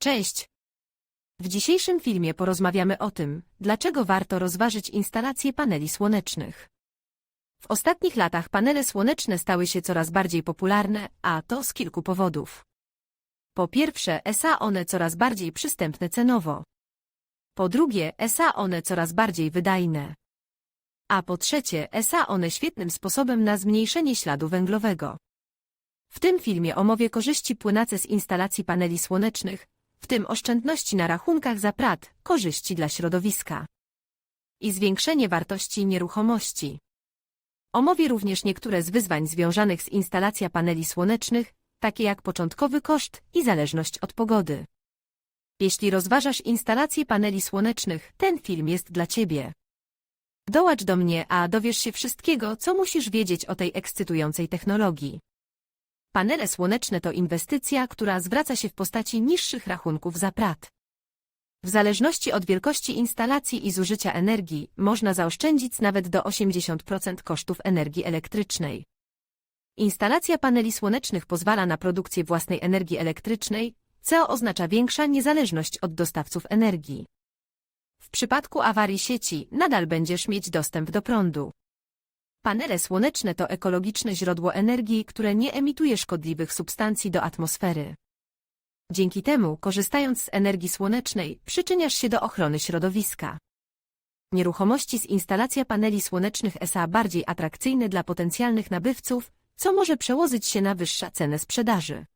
Cześć! W dzisiejszym filmie porozmawiamy o tym, dlaczego warto rozważyć instalację paneli słonecznych. W ostatnich latach panele słoneczne stały się coraz bardziej popularne, a to z kilku powodów. Po pierwsze, SA one coraz bardziej przystępne cenowo. Po drugie, SA one coraz bardziej wydajne. A po trzecie, SA one świetnym sposobem na zmniejszenie śladu węglowego. W tym filmie omówię korzyści płynace z instalacji paneli słonecznych, w tym oszczędności na rachunkach za prąd, korzyści dla środowiska i zwiększenie wartości nieruchomości. Omówię również niektóre z wyzwań związanych z instalacją paneli słonecznych, takie jak początkowy koszt i zależność od pogody. Jeśli rozważasz instalację paneli słonecznych, ten film jest dla Ciebie. Dołącz do mnie, a dowiesz się wszystkiego, co musisz wiedzieć o tej ekscytującej technologii. Panele słoneczne to inwestycja, która zwraca się w postaci niższych rachunków za prąd. W zależności od wielkości instalacji i zużycia energii, można zaoszczędzić nawet do 80% kosztów energii elektrycznej. Instalacja paneli słonecznych pozwala na produkcję własnej energii elektrycznej, co oznacza większa niezależność od dostawców energii. W przypadku awarii sieci nadal będziesz mieć dostęp do prądu. Panele słoneczne to ekologiczne źródło energii, które nie emituje szkodliwych substancji do atmosfery. Dzięki temu, korzystając z energii słonecznej, przyczyniasz się do ochrony środowiska. Nieruchomości z instalacja paneli słonecznych SA bardziej atrakcyjne dla potencjalnych nabywców, co może przełożyć się na wyższa cenę sprzedaży.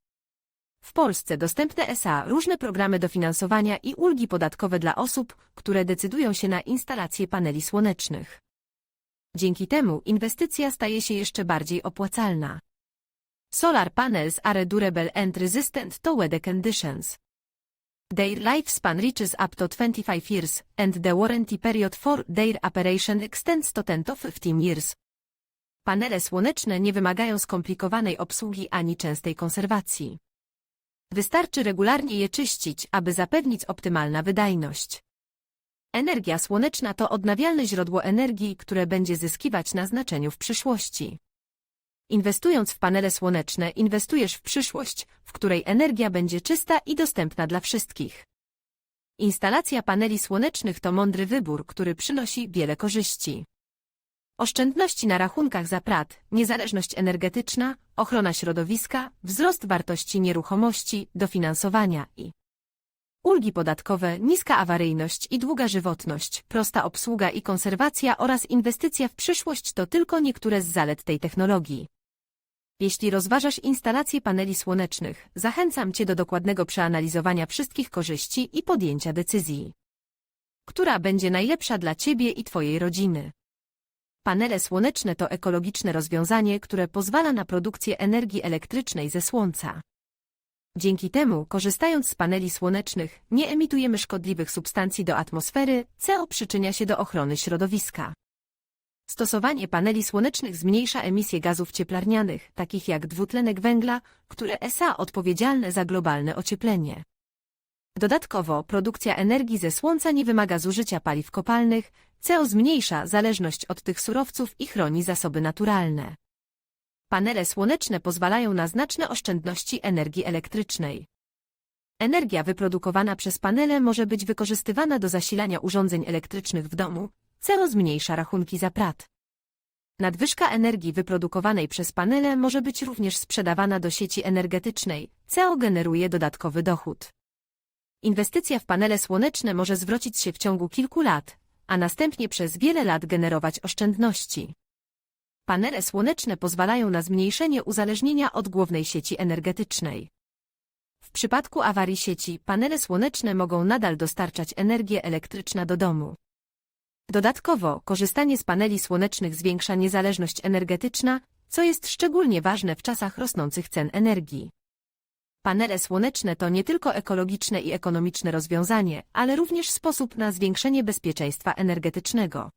W Polsce dostępne SA różne programy dofinansowania i ulgi podatkowe dla osób, które decydują się na instalację paneli słonecznych. Dzięki temu inwestycja staje się jeszcze bardziej opłacalna. Solar panels are durable and resistant to weather conditions. Their lifespan reaches up to 25 years, and the warranty period for their operation extends to 10 to 15 years. Panele słoneczne nie wymagają skomplikowanej obsługi ani częstej konserwacji. Wystarczy regularnie je czyścić, aby zapewnić optymalna wydajność. Energia słoneczna to odnawialne źródło energii, które będzie zyskiwać na znaczeniu w przyszłości. Inwestując w panele słoneczne, inwestujesz w przyszłość, w której energia będzie czysta i dostępna dla wszystkich. Instalacja paneli słonecznych to mądry wybór, który przynosi wiele korzyści. Oszczędności na rachunkach za prąd, niezależność energetyczna, ochrona środowiska, wzrost wartości nieruchomości, dofinansowania i ulgi podatkowe, niska awaryjność i długa żywotność, prosta obsługa i konserwacja oraz inwestycja w przyszłość to tylko niektóre z zalet tej technologii. Jeśli rozważasz instalację paneli słonecznych, zachęcam Cię do dokładnego przeanalizowania wszystkich korzyści i podjęcia decyzji, która będzie najlepsza dla Ciebie i Twojej rodziny. Panele słoneczne to ekologiczne rozwiązanie, które pozwala na produkcję energii elektrycznej ze słońca. Dzięki temu, korzystając z paneli słonecznych, nie emitujemy szkodliwych substancji do atmosfery, co przyczynia się do ochrony środowiska. Stosowanie paneli słonecznych zmniejsza emisję gazów cieplarnianych, takich jak dwutlenek węgla, które SA odpowiedzialne za globalne ocieplenie. Dodatkowo, produkcja energii ze słońca nie wymaga zużycia paliw kopalnych, co zmniejsza zależność od tych surowców i chroni zasoby naturalne. Panele słoneczne pozwalają na znaczne oszczędności energii elektrycznej. Energia wyprodukowana przez panele może być wykorzystywana do zasilania urządzeń elektrycznych w domu, co zmniejsza rachunki za prąd. Nadwyżka energii wyprodukowanej przez panele może być również sprzedawana do sieci energetycznej, co generuje dodatkowy dochód. Inwestycja w panele słoneczne może zwrócić się w ciągu kilku lat, a następnie przez wiele lat generować oszczędności. Panele słoneczne pozwalają na zmniejszenie uzależnienia od głównej sieci energetycznej. W przypadku awarii sieci, panele słoneczne mogą nadal dostarczać energię elektryczną do domu. Dodatkowo, korzystanie z paneli słonecznych zwiększa niezależność energetyczna, co jest szczególnie ważne w czasach rosnących cen energii. Panele słoneczne to nie tylko ekologiczne i ekonomiczne rozwiązanie, ale również sposób na zwiększenie bezpieczeństwa energetycznego.